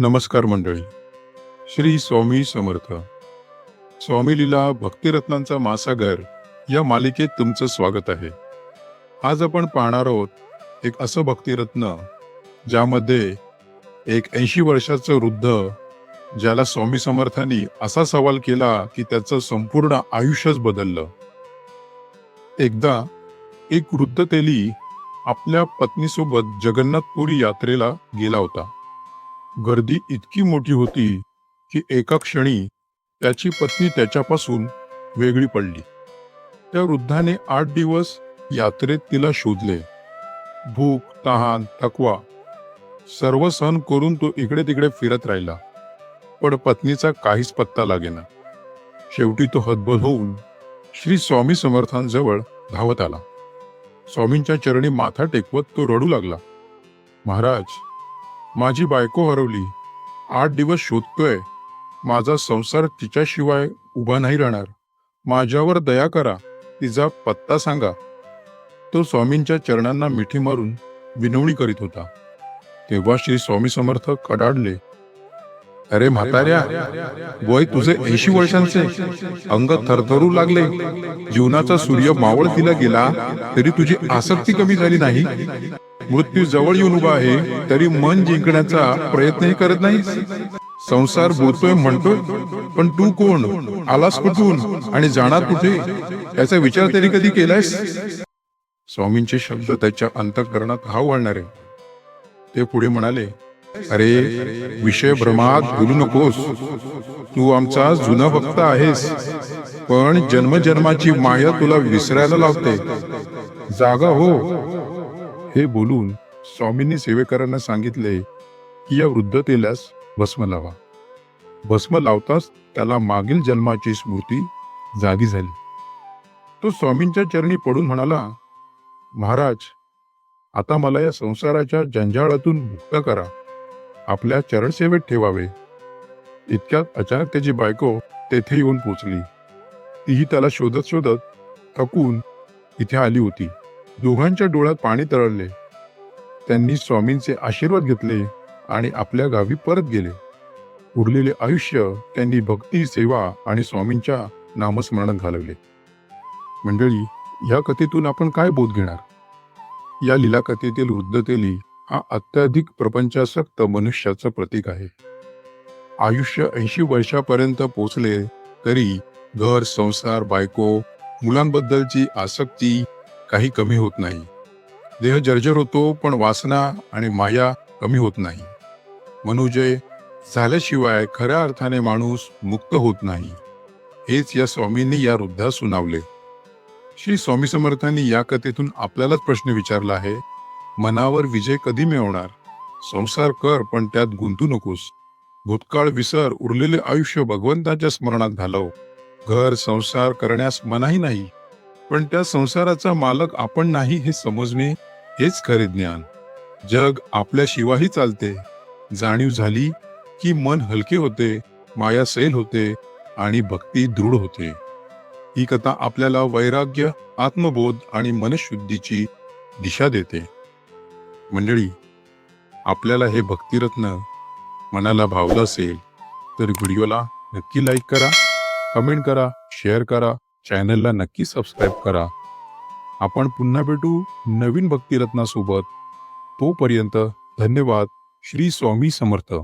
नमस्कार मंडळी. श्री स्वामी समर्थ. स्वामी लीला भक्तिरत्नांचा मासागर या मालिकेत तुमचं स्वागत आहे. आज आपण पाहणार आहोत एक असं भक्तिरत्न ज्यामध्ये एक ऐंशी वर्षाचं वृद्ध ज्याला स्वामी समर्थांनी असा सवाल केला की त्याचं संपूर्ण आयुष्यच बदललं. एकदा एक वृद्ध तेली आपल्या पत्नीसोबत जगन्नाथपुरी यात्रेला गेला होता. गर्दी इतकी मोठी होती की एका क्षणी त्याची पत्नी त्याच्यापासून वेगळी पडली. त्या वृद्धाने आठ दिवस यात्रेत तिला शोधले. भूक तहान थकवा सर्व सहन करून तो इकडे तिकडे फिरत राहिला. पण पत्नीचा काहीच पत्ता लागेना. शेवटी तो हतबल होऊन श्री स्वामी समर्थांजवळ धावत आला. स्वामींच्या चरणी माथा टेकवत तो रडू लागला. महाराज माझी बायको हरवली. आठ दिवस शोधतोय. माझा संसार तिच्याशिवाय उभा नाही राहणार. माझ्यावर दया करा. तिचा पत्ता सांगा. तो स्वामींच्या चरणांना मिठी मारून विनवणी करीत होता. तेव्हा श्री स्वामी समर्थ कडाडले. अरे म्हाताऱ्या वय तुझे ऐंशी वर्षांचे. अंग थरथरू लागले. जीवनाचा सूर्य मावळ मावळतीला गेला तरी तुझी आसक्ती कमी झाली नाही? मृत्यू जवळ येऊन उभा आहे तरी मन जिंकण्याचा प्रयत्नही करत नाही संसार बोलतोय म्हणतोय पण तू कोण? आलास कुठून? आणि जाणार कुठे? याचा विचार तरी कधी केलायस? स्वामींचे शब्द त्याच्या अंतःकरणात हाव घालणारे ते पुढे म्हणाले अरे विषय भ्रमात बोलू नकोस. तू आमचा जुना भक्त आहेस. पण जन्मजन्माची माया तुला विसरायला लावते. जागा हो. हे बोलून स्वामींनी सेवेकरांना सांगितले की या वृद्ध तेलास भस्म लावा. भस्म लावताच त्याला मागील जन्माची स्मृती जागी झाली. तो स्वामींच्या चरणी पडून म्हणाला महाराज आता मला या संसाराच्या जंजाळातून मुक्त करा. आपल्या चरणसेवेत ठेवावे. इतक्यात अचानक त्याची बायको तेथे येऊन पोचली. तीही त्याला शोधत शोधत थकून इथे आली होती. दोघांच्या डोळ्यात पाणी तरळले. त्यांनी स्वामींचे आशीर्वाद घेतले आणि आपल्या गावी परत गेले. उरलेले आयुष्य त्यांनी भक्ती सेवा आणि स्वामींच्या नामस्मरणात घालवले. मंडळी या कथेतून आपण काय बोध घेणार? या लीला कथेतील वृद्धतेली हा अत्याधिक प्रपंचासक्त मनुष्याचं प्रतीक आहे. आयुष्य ऐंशी वर्षापर्यंत पोचले तरी घर संसार बायको मुलांबद्दलची आसक्ती काही कमी होत नाही. देह जर्जर होतो पण वासना आणि माया कमी होत नाही. मनुजय झाल्याशिवाय खऱ्या अर्थाने माणूस मुक्त होत नाही. हेच या स्वामींनी या वृद्धास सुनावले. श्री स्वामी समर्थांनी या कथेतून आपल्यालाच प्रश्न विचारला आहे मनावर विजय कधी मिळवणार? संसार कर पण त्यात गुंतू नकोस. भूतकाळ विसर उरलेले आयुष्य भगवंताच्या स्मरणात घालव. घर संसार करण्यास मनाही नाही. पण त्या संसाराचा मालक आपण नाही हे समजणे हेच खरे ज्ञान. जग आपल्याशिवायही चालते. जाणीव झाली की मन हलके होते माया सैल होते आणि भक्ती दृढ होते. ही कथा आपल्याला वैराग्य आत्मबोध आणि मनशुद्धीची दिशा देते. मंडळी आपल्याला हे भक्तिरत्न मनाला भावलं असेल तर व्हिडिओला नक्की लाईक करा कमेंट करा शेअर करा. चॅनलला नक्की सबस्क्राईब करा. आपण पुन्हा भेटू नवीन भक्तिरत्नासोबत. तोपर्यंत धन्यवाद. श्री स्वामी समर्थ.